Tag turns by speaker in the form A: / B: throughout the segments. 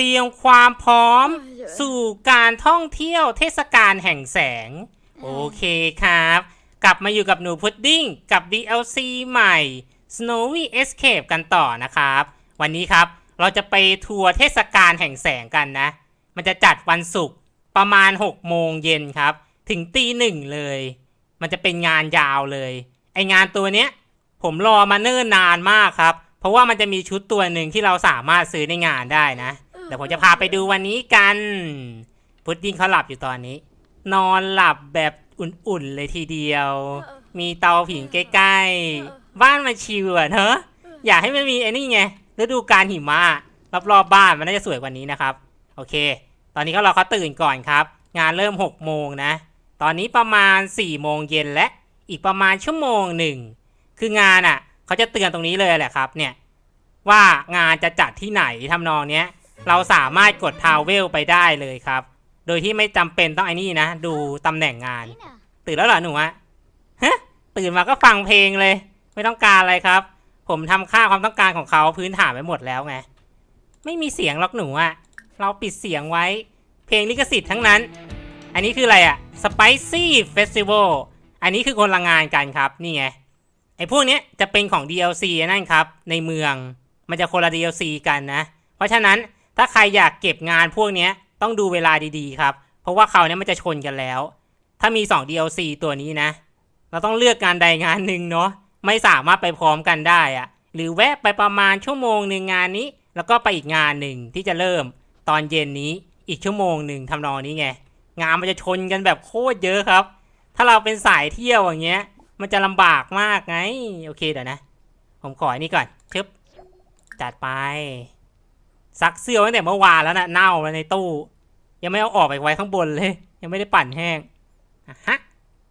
A: เตรียมความพร้อมสู่การท่องเที่ยวเทศกาลแห่งแสง โอเคครับ กลับมาอยู่กับหนูพุดดิ้งกับ DLC ใหม่ Snowy Escape กันต่อนะครับ วันนี้ครับเราจะไปทัวร์เทศกาลแห่งแสงกันนะ มันจะจัดวันศุกร์ประมาณ 6 โมงเย็นครับ ถึงตีหนึ่งเลย มันจะเป็นงานยาวเลย ไองานตัวเนี้ย ผมรอมาเนิ่นนานมากครับ เพราะว่ามันจะมีชุดตัวหนึ่งที่เราสามารถซื้อในงานได้นะ เดี๋ยวผมจะพาไปดูวันนี้กัน พุดดิ้งเขาหลับอยู่ตอนนี้ นอนหลับแบบอุ่นๆเลยทีเดียว มีเตาผิงใกล้ๆ บ้านมันชิวอะเนอะอยากให้มันมีไอ้นี่ไงฤดูกาลหิมะรอบๆบ้านมันน่าจะสวยกว่านี้นะครับ โอเค ตอนนี้ก็รอเขาตื่นก่อนครับ งานเริ่ม6โมงนะ ตอนนี้ประมาณ4โมงเย็นและอีกประมาณชั่วโมงหนึ่งคืองานอะ เขาจะเตือนตรงนี้เลยแหละครับ เนี่ยว่างานจะจัดที่ไหนทำนองเนี้ย เราสามารถกดทาวเวลไปได้เลยครับ โดยที่ไม่จำเป็นต้องไอ้นี่นะ ดูตำแหน่งงาน ตื่นแล้วเหรอหนูอะฮะตื่นมาก็ฟังเพลงเลย ไม่ต้องการอะไรครับ ผมทำค่าความต้องการของเขาพื้นฐานไปหมดแล้วไง ไม่มีเสียงหรอกหนูอะเราปิดเสียงไว้ เพลงลิขสิทธิ์ทั้งนั้น อันนี้คืออะไรอะ Spicy Festival อันนี้คือคนละงานกันครับ นี่ไง ไอ้พวกเนี้ยจะเป็นของ DLC นั่นครับ ในเมือง มันจะคนละ DLC กันนะ เพราะฉะนั้น ถ้าใครอยากเก็บงานพวกนี้ต้องดูเวลาดีๆครับ เพราะว่าเขาเนี้ยมันจะชนกันแล้ว ถ้ามี 2 DLC ตัวนี้นะ เราต้องเลือกงานใดงานหนึ่งเนาะไม่สามารถไปพร้อมกันได้อะหรือแวะไปประมาณชั่วโมงหนึ่งงานนี้ แล้วก็ไปอีกงานหนึ่งที่จะเริ่มตอนเย็นนี้อีกชั่วโมงหนึ่งทำนองนี้ไง งานมันจะชนกันแบบโคตรเยอะครับ ถ้าเราเป็นสายเที่ยวอย่างเงี้ย มันจะลำบากมากไง โอเคเดี๋ยวนะ ผมขออันนี้ก่อนชึบจัดไป ซักเสื้อไว้ตั้งแต่เมื่อวานแล้วนะเน่าแล้ในตู้ ยังไม่เอาออกไปไว้ข้างบนเลย ยังไม่ได้ปั่นแห้งอะฮะ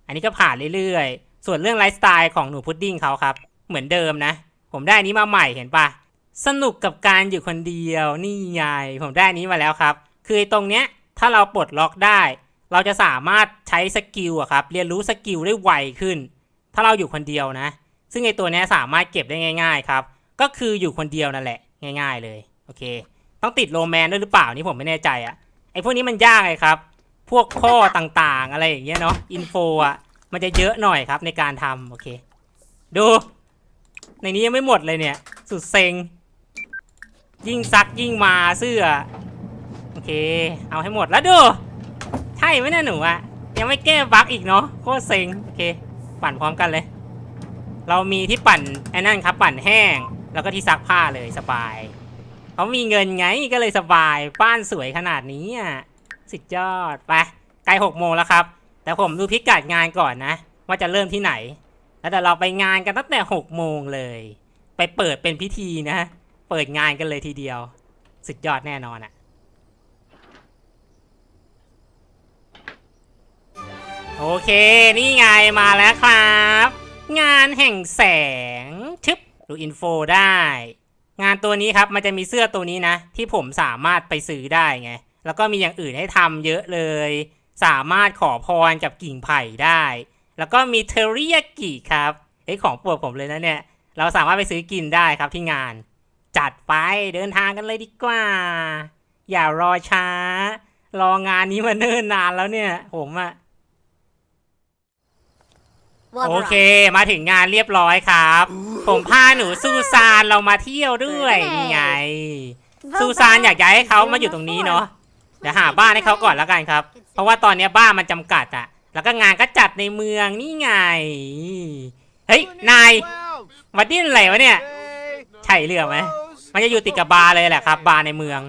A: อันนี้ก็ผ่านเรื่อยๆ ส่วนเรื่องไลฟ์สไตล์ของหนูพุดดิ้งเขาครับ เหมือนเดิมนะ ผมได้อันนี้มาใหม่เห็นปะสนุกกับการอยู่คนเดียว นี่ไงผมได้อันนี้มาแล้วครับ คือตรงเนี้ยถ้าเราปลดล็อกได้ เราจะสามารถใช้สกิลอะครับ เรียนรู้สกิลได้ไวขึ้น ถ้าเราอยู่คนเดียวนะ ซึ่งไอตัวนี้สามารถเก็บได้ง่าย ๆ ครับ ก็คืออยู่คนเดียวนั่นแหละ ง่าย ๆ เลย โอเค ต้องติดโรแมนด้วยหรือเปล่านี่ผมไม่แน่ใจอะไอ้พวกนี้มันยากเลยครับ พวกข้อต่างๆ อะไรอย่างเงี้ยเนาะอินโฟอะมันจะเยอะหน่อยครับในการทำโอเค ดู ในนี้ยังไม่หมดเลยเนี่ย สุดเซ็ง ยิ่งซักยิ่งมาเสื้อ โอเค เอาให้หมดแล้วดู ใช่ไหมเนี่ยหนูอะยังไม่แก้บั๊กอีกเนาะโคตรเซ็งโอเค ปั่นพร้อมกันเลย เรามีที่ปั่นไอ้นั่นครับ ปั่นแห้ง แล้วก็ที่ซักผ้าเลยสบาย เขามีเงินไงก็เลยสบาย บ้านสวยขนาดนี้อะสุดยอด ไปใกล้หกโมงแล้วครับ แต่ผมดูพิกัดงานก่อนนะ ว่าจะเริ่มที่ไหน แล้วเดี๋ยวเราไปงานกันตั้งแต่หกโมงเลย ไปเปิดเป็นพิธีนะ เปิดงานกันเลยทีเดียว สุดยอดแน่นอนอะโอเค นี่ไงมาแล้วครับ งานแห่งแสงชึบดูอินโฟได้ งานตัวนี้ครับมันจะมีเสื้อตัวนี้นะ ที่ผมสามารถไปซื้อได้ไง แล้วก็มีอย่างอื่นให้ทำเยอะเลย สามารถขอพรกับกิ่งไผ่ได้ แล้วก็มีเทอริยากิครับเอ้ยของโปรดผมเลยนะเนี่ย เราสามารถไปซื้อกินได้ครับที่งาน จัดไปเดินทางกันเลยดีกว่า อย่ารอช้า รองานนี้มาเนิ่นนานแล้วเนี่ย ผมอะ โอเค มาถึงงานเรียบร้อยครับ ผมพาหนูซูซานเรามาเที่ยวด้วยนี่ไง ซูซานอยากย้ายให้เขามาอยู่ตรงนี้เนาะเดี๋ยวหาบ้านให้เขาก่อนแล้วกันครับ เพราะว่าตอนนี้บ้านมันจำกัดอะแล้วก็งานก็จัดในเมืองนี่ไง เฮ้ย นายมาดิ้นอะไรวะเนี่ยใช่เรื่องไหมมันจะอยู่ติดกับบาร์เลยแหละครับ บาร์ในเมือง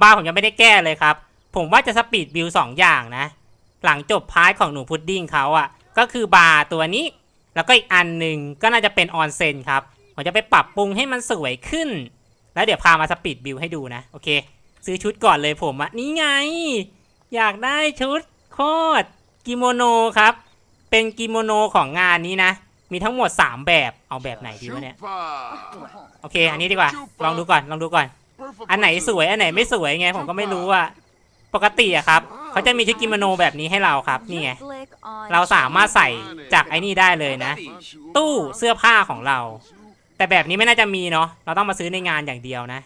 A: บาร์ผมยังไม่ได้แก้เลยครับ ผมว่าจะสปีดบิลสองอย่างนะ หลังจบพาร์ทของหนูพุดดิ้งเขาอะ ก็คือบาร์ตัวนี้ แล้วก็อีกอันหนึ่งก็น่าจะเป็นออนเซ็นครับ ผมจะไปปรับปรุงให้มันสวยขึ้น แล้วเดี๋ยวพามาสปีดบิลให้ดูนะ โอเค ซื้อชุดก่อนเลยผมอะนี่ไง อยากได้ชุดโคตรกิโมโนครับ เป็นกิโมโนของงานนี้นะ มีทั้งหมด 3 แบบ เอาแบบไหนดีวะเนี่ย โอเค อันนี้ดีกว่า ลองดูก่อน ลองดูก่อน อันไหนสวย อันไหนไม่สวยไง ผมก็ไม่รู้อะปกติอะครับ เขาจะมีชุดกิโมโนแบบนี้ให้เราครับนี่ไงเราสามารถใส่จากไอ้นี่ได้เลยนะ ตู้เสื้อผ้าของเรา แต่แบบนี้ไม่น่าจะมีเนาะเราต้องมาซื้อในงานอย่างเดียวนะ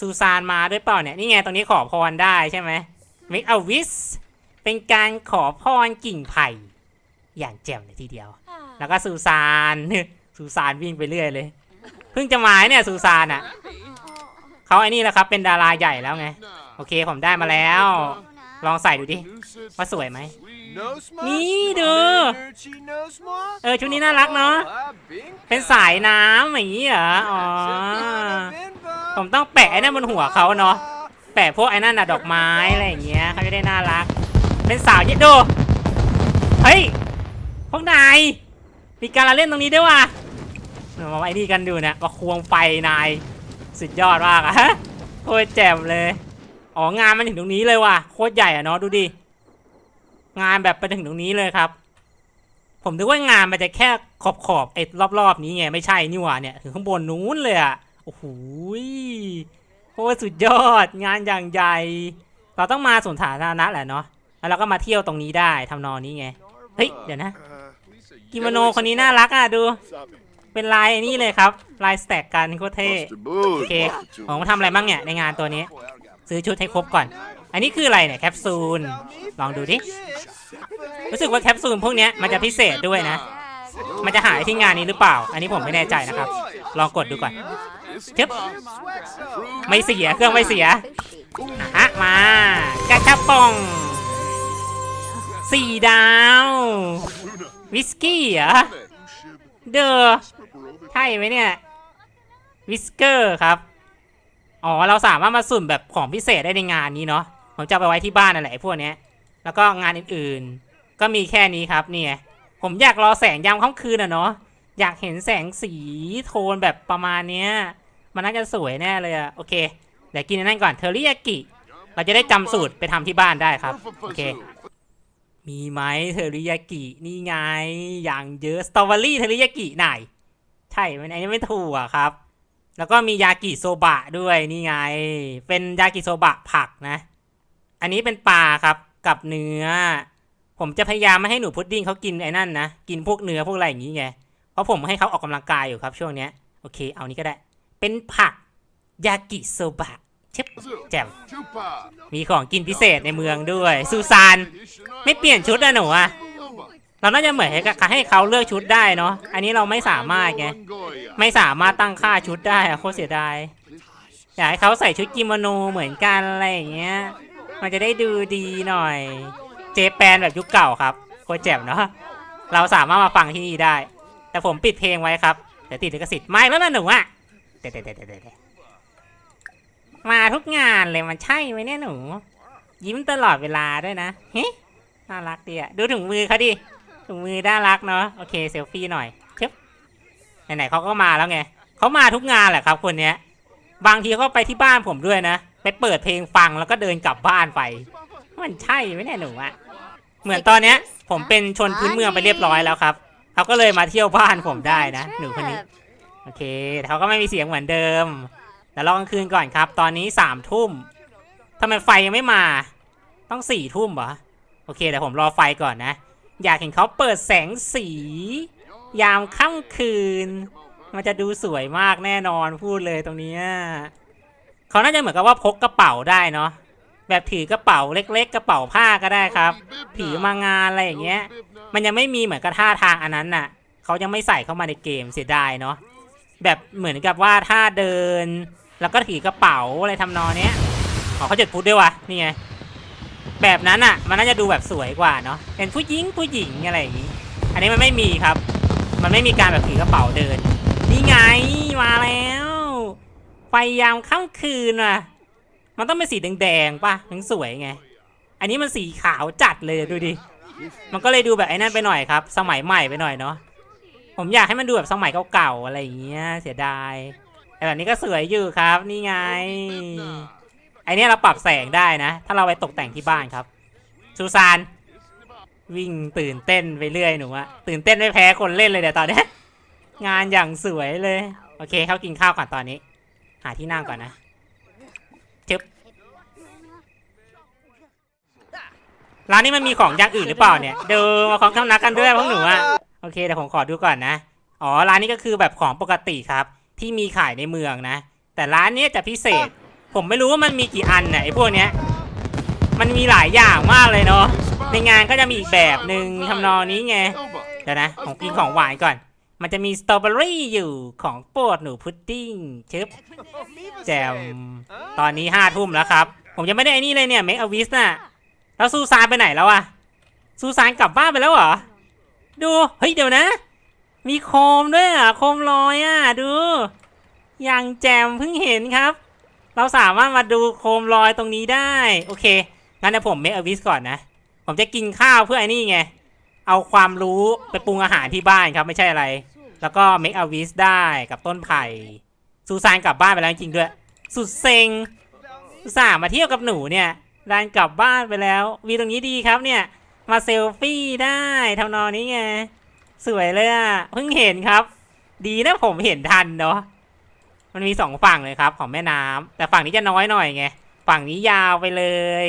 A: ซูซานมาด้วยเปล่าเนี่ยนี่ไงตรงนี้ขอพรได้ใช่ไหม make a wish เป็นการขอพรกิ่งไผ่อย่างแจ่มเลยทีเดียว แล้วก็ซูซานซูซานวิ่งไปเรื่อยเลยเพิ่งจะมาเนี่ยซูซานอะเขาไอ้นี่แหละครับเป็นดาราใหญ่แล้วไง โอเคผมได้มาแล้ว ลองใส่ดูดิ ว่าสวยไหม นี่ดูเออชุดนี้น่ารักเนาะ เป็นสายน้ำอย่างนี้เหรอ อ๋อ ผมต้องแปะไอ้นั่นบนหัวเขาเนาะ แปะพวกไอ้นั่นน่ะดอกไม้อะไรอย่างเงี้ยเขาจะได้น่ารัก เป็นสาวเย็ดดูเฮ้ย พวกนาย มีการละเล่นตรงนี้ด้วยว่ะมาไว้นี่กันดูนะมาควงไฟนาย สุดยอดมากอะโคตรแจ่มเลย อ๋องานมันถึงตรงนี้เลยว่ะโคตรใหญ่อะเนาะดูดิงานแบบไปถึงตรงนี้เลยครับ ผมนึกว่างานมันจะแค่ขอบขอบๆไอ้รอบๆนี้ไงไม่ใช่นี่หว่าเนี่ยถึงข้างบนนู้นเลยอะโอ้โหโคตรสุดยอด งานอย่างใหญ่ เราต้องมาสวนสาธารณะแหละเนาะแล้วเราก็มาเที่ยวตรงนี้ได้ทำนองนี้ไงเฮ้ยเดี๋ยวนะกิโมโนคนนี้น่ารักอะดู เป็นลายนี่เลยครับลายสแต็กกันโคตรเท่โอเคผมทำอะไรบ้างเนี่ยในงานตัวนี้ ซื้อชุดให้ครบก่อน อันนี้คืออะไรเนี่ยแคปซูล ลองดูดิ รู้สึกว่าแคปซูลพวกนี้มันจะพิเศษด้วยนะ มันจะหายที่งานนี้หรือเปล่า อันนี้ผมไม่แน่ใจนะครับ ลองกดดูก่อนทึบไม่เสียเครื่องไม่เสียฮะมากระชับป่องสี่ดาว วิสกี้เหรอ เดอใช่ไหมเนี่ย วิสเกอร์ครับ อ๋อเราสามารถมาสุ่มแบบของพิเศษได้ในงานนี้เนาะผมจะเอาไปไว้ที่บ้านนั่นแหละไอ้พวกเนี้ย แล้วก็งานอื่นๆ ก็มีแค่นี้ครับนี่ไงผมอยากรอแสงยามค่ำคืนอะเนาะอยากเห็นแสงสีโทนแบบประมาณเนี้ย มันน่าจะสวยแน่เลยอะโอเคเดี๋ยวกินนั่นก่อนเทอริยากิ เราจะได้จำสูตรไปทำที่บ้านได้ครับโอเค มีไหมเทอริยากินี่ไงอย่างเยอะสตรอเบอรี่เทอริยากิไหนใช่มันอันนี้ไม่ถูกอะครับ แล้วก็มียากิโซบะด้วยนี่ไง เป็นยากิโซบะผักนะ อันนี้เป็นปลาครับกับเนื้อ ผมจะพยายามไม่ให้หนูพุดดิ้งเขากินไอ้นั่นนะ กินพวกเนื้อพวกอะไรอย่างนี้ไง เพราะผมให้เขาออกกำลังกายอยู่ครับช่วงเนี้ย โอเค เอานี้ก็ได้ เป็นผักยากิโซบะเชิบแจ่มมีของกินพิเศษในเมืองด้วย ซูซาน ไม่เปลี่ยนชุดอะหนูอะ เราน่าจะเหมือนให้ให้เขาเลือกชุดได้เนาะ อันนี้เราไม่สามารถไง ไม่สามารถตั้งค่าชุดได้อะโคตรเสียดาย อยากให้เขาใส่ชุดกิโมโนเหมือนกันอะไรอย่างเงี้ย มันจะได้ดูดีหน่อย เจแปนแบบยุคเก่าครับโคตรแจ่มเนาะ เราสามารถมาฟังที่นี่ได้ แต่ผมปิดเพลงไว้ครับ เดี๋ยวติดลิขสิทธิ์ไม่แล้วนะหนูอะเดี๋ยวเดี๋ยวเดี๋ยวเดี๋ยวมาทุกงานเลยมันใช่ไหมเนี่ยหนู ยิ้มตลอดเวลาด้วยนะเฮ้น่ารักดีอะดูถุงมือเขาดิ ถุงมือน่ารักเนาะโอเคเซลฟี่หน่อยเชึบไหนๆเขาก็มาแล้วไงเขามาทุกงานแหละครับคนเนี้ย บางทีเขาไปที่บ้านผมด้วยนะไปเปิดเพลงฟังแล้วก็เดินกลับบ้านไป มันใช่ไหมเนี่ยหนูอะเหมือนตอนเนี้ย ผมเป็นชนพื้นเมืองไปเรียบร้อยแล้วครับเขาก็เลยมาเที่ยวบ้านผมได้นะ หนูคนนี้โอเคแต่เขาก็ไม่มีเสียงเหมือนเดิมแต่รอกลางคืนก่อนครับ ตอนนี้สามทุ่มทำไมไฟยังไม่มา ต้องสี่ทุ่มเหรอโอเคเดี๋ยวผมรอไฟก่อนนะ อยากเห็นเขาเปิดแสงสี ยามค่ำคืน มันจะดูสวยมากแน่นอนพูดเลยตรงนี้เขาน่าจะเหมือนกับว่าพกกระเป๋าได้เนาะแบบถือกระเป๋าเล็ก ๆ กระเป๋าผ้าก็ได้ครับถือมางานอะไรอย่างเงี้ย มันยังไม่มีเหมือนกับท่าทางอันนั้นน่ะเขายังไม่ใส่เข้ามาในเกมเสียดายเนาะแบบเหมือนกับว่าถ้าเดิน แล้วก็ถือกระเป๋าอะไรทำนองเนี้ยอ๋อเขาจดพุทธด้วยวะนี่ไง แบบนั้นอะ มันน่าจะดูแบบสวยกว่าเนาะเป็นผู้หญิงผู้หญิงอะไรอย่างงี้ อันนี้มันไม่มีครับ มันไม่มีการแบบถือกระเป๋าเดิน นี่ไงมาแล้วไฟยามค่ำคืนว่ะ มันต้องเป็นสีแดงๆป่ะถึงสวยไง อันนี้มันสีขาวจัดเลยดูดิ มันก็เลยดูแบบไอ้นั่นไปหน่อยครับ สมัยใหม่ไปหน่อยเนาะ ผมอยากให้มันดูแบบสมัยเก่าๆอะไรอย่างเงี้ย เสียดายแต่แบบนี้ก็สวยอยู่ครับ นี่ไง อเนี้ยเราปรับแสงได้นะ ถ้าเราไปตกแต่งที่บ้านครับซูซานวิ่งตื่นเต้นไปเรื่อยหนูอะตื่นเต้นไม่แพ้คนเล่นเลยเดี๋ยวตอนนี้งานอย่างสวยเลย โอเคเขากินข้าวก่อนตอนนี้ หาที่นั่งก่อนนะจึ๊บร้านนี้มันมีของอย่างอื่นหรือเปล่าเนี่ยเดูมาของคำนักกันด้วยพวกหนูอะโอเคเดี๋ยวผมขอดูก่อนนะอ๋อร้านนี้ก็คือแบบของปกติครับ ที่มีขายในเมืองนะ แต่ร้านนี้จะพิเศษ ผมไม่รู้ว่ามันมีกี่อันน่ะไอ้พวกเนี้ย มันมีหลายอย่างมากเลยเนาะ ในงานก็จะมีอีกแบบหนึ่งทำนองนี้ไง เดี๋ยวนะผมกินของหวานก่อน มันจะมีสตรอเบอรี่อยู่ของโปรดหนูพุดดิ้งชึบแจม ตอนนี้ห้าทุ่มแล้วครับ ผมยังไม่ได้ไอ้นี่เลยเนี่ยเมคอวิสน่ะ แล้วซูซานไปไหนแล้วอะซูซานกลับบ้านไปแล้วเหรอ ดู เฮ้ยเดี๋ยวนะ มีโคมด้วยอะ โคมลอยอะ ดู อย่างแจมเพิ่งเห็นครับ เราสามารถมาดูโคมลอยตรงนี้ได้ โอเค งั้นเดี๋ยวผมเมคอวิสก่อนนะ ผมจะกินข้าวเพื่อไอ้นี่ไง เอาความรู้ไปปรุงอาหารที่บ้านครับไม่ใช่อะไร แล้วก็เมคอวิสได้กับต้นไผ่ซูซานกลับบ้านไปแล้วจริงด้วย สุดเซ็งสาห์มาเที่ยวกับหนูเนี่ยดานกลับบ้านไปแล้ววีตรงนี้ดีครับเนี่ย มาเซลฟี่ได้ทำนองนี้ไง สวยเลยอะ เพิ่งเห็นครับ ดีนะผมเห็นทันเนาะ มันมีสองฝั่งเลยครับ ของแม่น้ำแต่ฝั่งนี้จะน้อยหน่อยไงฝั่งนี้ยาวไปเลย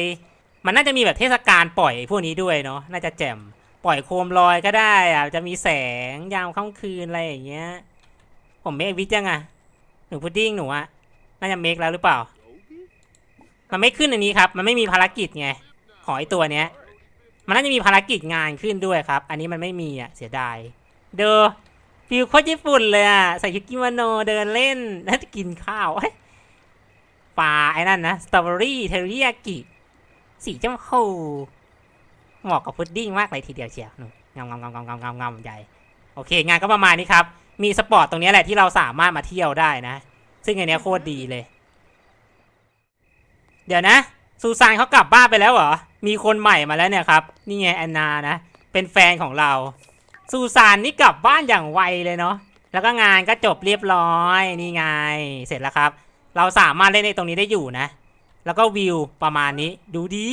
A: มันน่าจะมีแบบเทศกาลปล่อยพวกนี้ด้วยเนาะน่าจะแจ่มปล่อยโคมลอยก็ได้อะจะมีแสงยามค่ำคืนอะไรอย่างเงี้ย ผมเมควิทยังอะหนูพุดดิ้งหนูอะน่าจะเมคแล้วหรือเปล่า มันไม่ขึ้นอันนี้ครับ มันไม่มีภารกิจไงขอไอตัวเนี้ย มันน่าจะมีภารกิจงานขึ้นด้วยครับ อันนี้มันไม่มีอะเสียดาย เดอ ฟิลโคตรญี่ปุ่นเลยอะ ใส่ชุดกิโมโนเดินเล่นแล้วจะกินข้าวเฮ้ปลาไอ้นั่นนะสตรอเบอรี่เทริยากิ สีชมพูเหมาะกับพุดดิ้งมากเลยทีเดียวเชียวงามงามงามงามงามงามงามใหญ่โอเค งานก็ประมาณนี้ครับ มีสปอร์ตตรงนี้แหละที่เราสามารถมาเที่ยวได้นะ ซึ่งอันเนี้ยโคตรดีเลย เดี๋ยวนะ ซูซานเขากลับบ้านไปแล้วเหรอ มีคนใหม่มาแล้วเนี่ยครับ นี่ไงแอนนานะ เป็นแฟนของเรา ซูซานนี่กลับบ้านอย่างไวเลยเนาะแล้วก็งานก็จบเรียบร้อยนี่ไง เสร็จแล้วครับ เราสามารถเล่นในตรงนี้ได้อยู่นะ แล้วก็วิวประมาณนี้ ดูดี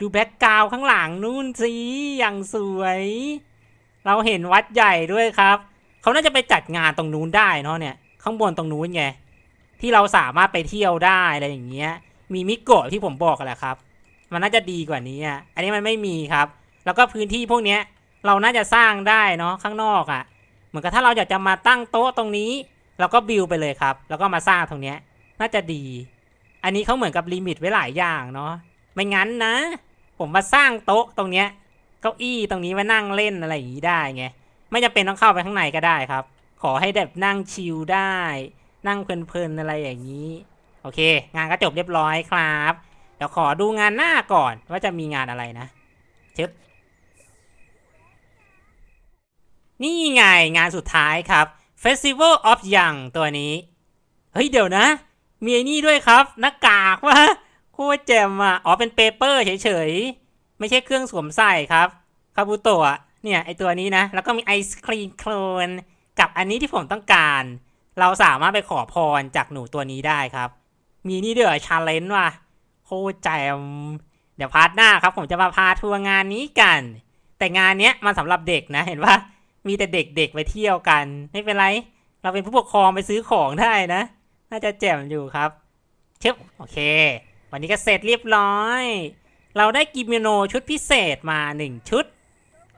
A: ดูแบ็กกราวข้างหลังนู่นสิอย่างสวย เราเห็นวัดใหญ่ด้วยครับเขาน่าจะไปจัดงานตรงนู้นได้เนาะเนี่ย ข้างบนตรงนู้นไงที่เราสามารถไปเที่ยวได้อะไรอย่างเงี้ย มีมิโกะที่ผมบอกกันแหละครับ มันน่าจะดีกว่านี้อะอันนี้มันไม่มีครับ แล้วก็พื้นที่พวกเนี้ย เราน่าจะสร้างได้เนาะข้างนอกอะ เหมือนกับถ้าเราอยากจะมาตั้งโต๊ะตรงนี้ เราก็บิวไปเลยครับ แล้วก็มาสร้างตรงเนี้ย น่าจะดี อันนี้เขาเหมือนกับลิมิตไว้หลายอย่างเนาะไม่งั้นนะ ผมมาสร้างโต๊ะตรงเนี้ยเก้าอี้ตรงนี้มานั่งเล่นอะไรอย่างนี้ได้ไงไม่จำเป็นต้องเข้าไปข้างในก็ได้ครับ ขอให้แบบนั่งชิลได้ นั่งเพลินๆอะไรอย่างนี้ โอเค งานก็จบเรียบร้อยครับ เดี๋ยวขอดูงานหน้าก่อนว่าจะมีงานอะไรนะชึบ นี่ไงงานสุดท้ายครับ Festival of Young ตัวนี้ เฮ้ยเดี๋ยวนะ มีไอ้นี่ด้วยครับ หน้ากากวะโคตรแจ่มอะ อ๋อเป็นเปเปอร์เฉยๆ ไม่ใช่เครื่องสวมใส่ครับคาบุโตะเนี่ยไอตัวนี้นะ แล้วก็มีไอศครีมโคลนกับอันนี้ที่ผมต้องการ เราสามารถไปขอพรจากหนูตัวนี้ได้ครับ มีนี่ด้วยชาเลนจ์ว่ะโคตรแจ่มเดี๋ยวพาร์ทหน้าครับ ผมจะมาพาทัวร์งานนี้กัน แต่งานเนี้ยมันสำหรับเด็กนะเห็นว่า มีแต่เด็กๆไปเที่ยวกัน ไม่เป็นไร เราเป็นผู้ปกครองไปซื้อของได้นะ น่าจะแจ่มอยู่ครับชึบโอเค วันนี้ก็เสร็จเรียบร้อย เราได้กิโมโนชุดพิเศษมาหนึ่งชุด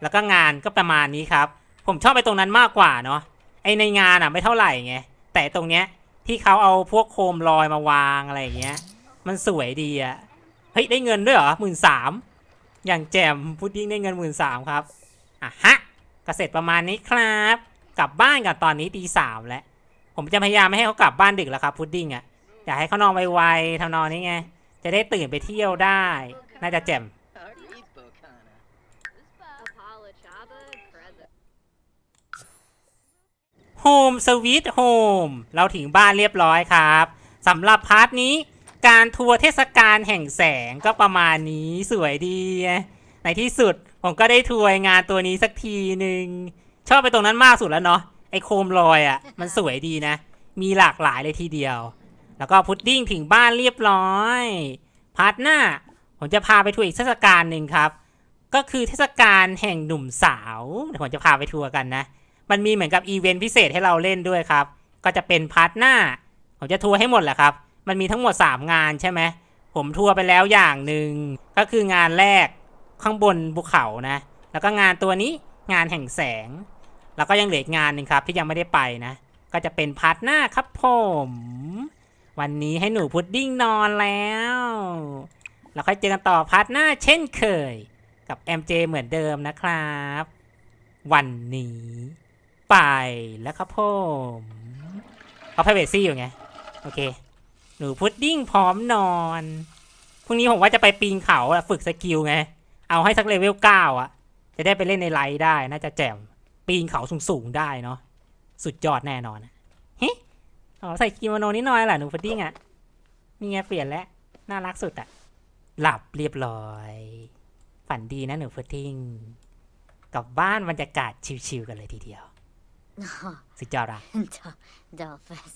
A: แล้วก็งานก็ประมาณนี้ครับ ผมชอบไปตรงนั้นมากกว่าเนาะ ไอในงานอะไม่เท่าไหร่ไง แต่ตรงเนี้ยที่เขาเอาพวกโคมลอยมาวางอะไรอย่างเงี้ย มันสวยดีอะเฮ้ยได้เงินด้วยเหรอหมื่นสามอย่างแจ่มพุดดิ้งได้เงินหมื่นสามครับอะฮะ ก็เสร็จประมาณนี้ครับ กลับบ้านกันตอนนี้ตีสามแล้ว ผมจะพยายามไม่ให้เขากลับบ้านดึกแล้วครับพุดดิ้งอะอยากให้เขานอนไวๆทำนองนี้ไง จะได้ตื่นไปเที่ยวได้ น่าจะแจ่มโฮมสวีทโฮมเราถึงบ้านเรียบร้อยครับสำหรับพาร์ทนี้การทัวร์เทศกาลแห่งแสงก็ประมาณนี้สวยดี ในที่สุดผมก็ได้ทัวร์งานตัวนี้สักทีหนึ่งชอบไปตรงนั้นมากสุดแล้วเนาะไอโคมลอยอะ่ะ มันสวยดีนะ มีหลากหลายเลยทีเดียว แล้วก็พุดดิ้งถึงบ้านเรียบร้อยพาร์ทหน้า ผมจะพาไปทัวร์อีกเทศกาลหนึ่งครับ ก็คือเทศกาลแห่งหนุ่มสาวเดี๋ยวผมจะพาไปทัวร์กันนะ มันมีเหมือนกับอีเวนต์พิเศษให้เราเล่นด้วยครับ ก็จะเป็นพาร์ทหน้า ผมจะทัวร์ให้หมดแหละครับ มันมีทั้งหมด 3 งานใช่ไหมผมทัวร์ไปแล้วอย่างหนึ่งก็คืองานแรก ข้างบนภูเขานะ แล้วก็งานตัวนี้งานแห่งแสง แล้วก็ยังเหลืออีกงานหนึ่งครับ ที่ยังไม่ได้ไปนะ ก็จะเป็นพาร์ทหน้าครับผม วันนี้ให้หนูพุดดิ้งนอนแล้วแล้วค่อยเจอกันต่อพาร์ทหน้าเช่นเคย กับ MJ เหมือนเดิมนะครับ วันนี้ ไปแล้วครับผมเขา private ซี่อยู่ไง โอเค หนูพุดดิ้งพร้อมนอนพรุ่งนี้ผมว่าจะไปปีนเขาฝึกสกิลไง เอาให้สักเลเวลเก้าอะจะได้ไปเล่นในไลท์ได้น่าจะแจ่มปีนเขาสูงๆได้เนาะสุดยอดแน่นอนอะเฮ้อ๋อใส่กิโมโนนิดหน่อยแหละหนูพุดดิ้งอะนี่ไงเปลี่ยนแล้วน่ารักสุดอะหลับเรียบร้อย ฝันดีนะหนูพุดดิ้งกลับบ้านบรรยากาศชิลๆกันเลยทีเดียว สุดยอดอะ
B: Dolphus.